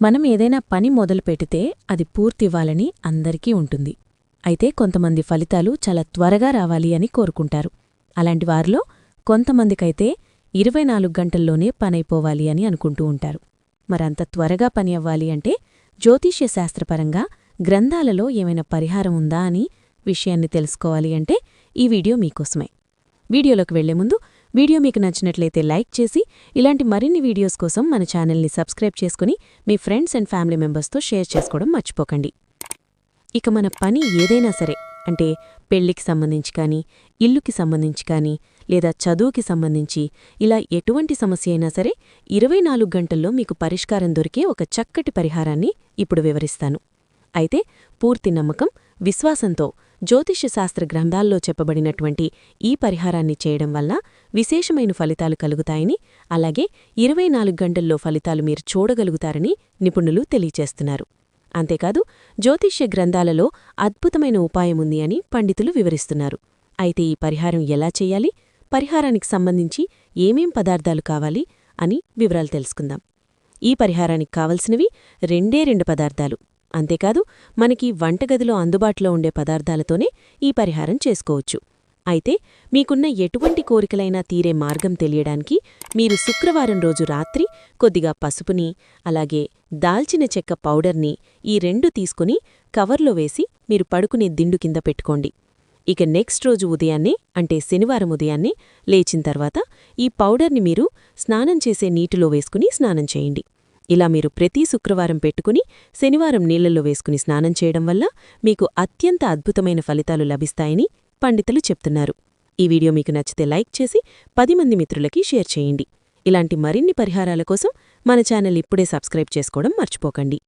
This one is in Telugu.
మనం ఏదైనా పని మొదలుపెడితే అది పూర్తివ్వాలని అందరికీ ఉంటుంది. అయితే కొంతమంది ఫలితాలు చాలా త్వరగా రావాలి అని కోరుకుంటారు. అలాంటి వారిలో కొంతమందికైతే ఇరవై నాలుగు గంటల్లోనే పనైపోవాలి అని అనుకుంటూ ఉంటారు. మరంత త్వరగా పని అవ్వాలి అంటే జ్యోతిష్య శాస్త్రపరంగా గ్రంథాలలో ఏమైనా పరిహారం ఉందా అని విషయాన్ని తెలుసుకోవాలి అంటే ఈ వీడియో మీకోసమే. వీడియోలోకి వెళ్ళే ముందు వీడియో మీకు నచ్చినట్లయితే లైక్ చేసి ఇలాంటి మరిన్ని వీడియోస్ కోసం మన ఛానల్ని సబ్స్క్రైబ్ చేసుకుని మీ ఫ్రెండ్స్ అండ్ ఫ్యామిలీ మెంబర్స్తో షేర్ చేసుకోవడం మర్చిపోకండి. ఇక మన పని ఏదైనా సరే అంటే పెళ్ళికి సంబంధించి కానీ ఇల్లుకి సంబంధించి కానీ లేదా చదువుకి సంబంధించి ఇలా ఎటువంటి సమస్య అయినా సరే ఇరవై నాలుగు గంటల్లో మీకు పరిష్కారం దొరికే ఒక చక్కటి పరిహారాన్ని ఇప్పుడు వివరిస్తాను. అయితే పూర్తి నమ్మకం విశ్వాసంతో జ్యోతిష్యశాస్త్ర గ్రంథాల్లో చెప్పబడినటువంటి ఈ పరిహారాన్ని చేయడం వల్ల విశేషమైన ఫలితాలు కలుగుతాయని అలాగే ఇరవై నాలుగు గంటల్లో ఫలితాలు మీరు చూడగలుగుతారని నిపుణులు తెలియచేస్తున్నారు. అంతేకాదు జ్యోతిష్య గ్రంథాలలో అద్భుతమైన ఉపాయముంది అని పండితులు వివరిస్తున్నారు. అయితే ఈ పరిహారం ఎలా చెయ్యాలి పరిహారానికి సంబంధించి ఏమేం పదార్థాలు కావాలి అని వివరాలు తెలుసుకుందాం. ఈ పరిహారానికి కావలసినవి రెండే రెండు పదార్థాలు. అంతేకాదు మనకి వంటగదిలో అందుబాటులో ఉండే పదార్థాలతోనే ఈ పరిహారం చేసుకోవచ్చు. అయితే మీకున్న ఎటువంటి కోరికలైనా తీరే మార్గం తెలియడానికి మీరు శుక్రవారం రోజు రాత్రి కొద్దిగా పసుపుని అలాగే దాల్చిన చెక్క పౌడర్ని ఈ రెండు తీసుకుని కవర్లో వేసి మీరు పడుకునే దిండు కింద పెట్టుకోండి. ఇక నెక్స్ట్ రోజు ఉదయాన్నే అంటే శనివారం ఉదయాన్నే లేచిన తర్వాత ఈ పౌడర్ని మీరు స్నానం చేసే నీటిలో వేసుకుని స్నానం చేయండి. ఇలా మీరు ప్రతి శుక్రవారం పెట్టుకుని శనివారం నీళ్ళలో వేసుకుని స్నానం చేయడం వల్ల మీకు అత్యంత అద్భుతమైన ఫలితాలు లభిస్తాయని పండితులు చెప్తున్నారు. ఈ వీడియో మీకు నచ్చితే లైక్ చేసి పది మంది మిత్రులకి షేర్ చేయండి. ఇలాంటి మరిన్ని పరిహారాల కోసం మన ఛానల్ ఇప్పుడే సబ్స్క్రైబ్ చేసుకోవడం మర్చిపోకండి.